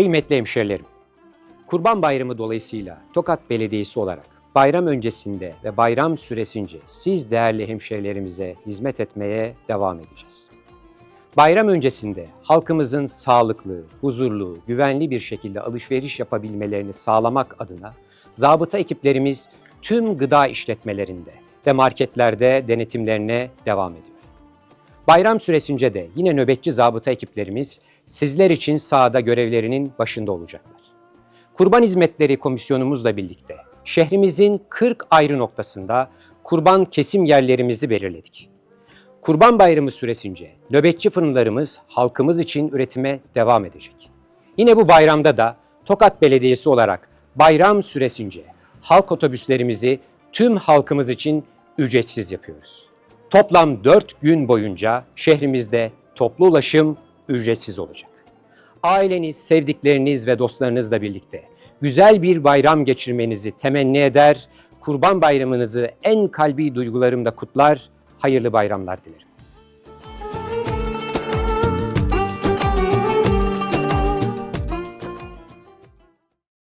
Kıymetli hemşerilerim, Kurban Bayramı dolayısıyla Tokat Belediyesi olarak bayram öncesinde ve bayram süresince siz değerli hemşerilerimize hizmet etmeye devam edeceğiz. Bayram öncesinde halkımızın sağlıklı, huzurlu, güvenli bir şekilde alışveriş yapabilmelerini sağlamak adına zabıta ekiplerimiz tüm gıda işletmelerinde ve marketlerde denetimlerine devam ediyor. Bayram süresince de yine nöbetçi zabıta ekiplerimiz sizler için sahada görevlerinin başında olacaklar. Kurban Hizmetleri Komisyonumuzla birlikte şehrimizin 40 ayrı noktasında kurban kesim yerlerimizi belirledik. Kurban Bayramı süresince nöbetçi fırınlarımız halkımız için üretime devam edecek. Yine bu bayramda da Tokat Belediyesi olarak bayram süresince halk otobüslerimizi tüm halkımız için ücretsiz yapıyoruz. Toplam 4 gün boyunca şehrimizde toplu ulaşım ücretsiz olacak. Aileniz, sevdikleriniz ve dostlarınızla birlikte güzel bir bayram geçirmenizi temenni eder, Kurban Bayramınızı en kalbi duygularımda kutlar, hayırlı bayramlar dilerim.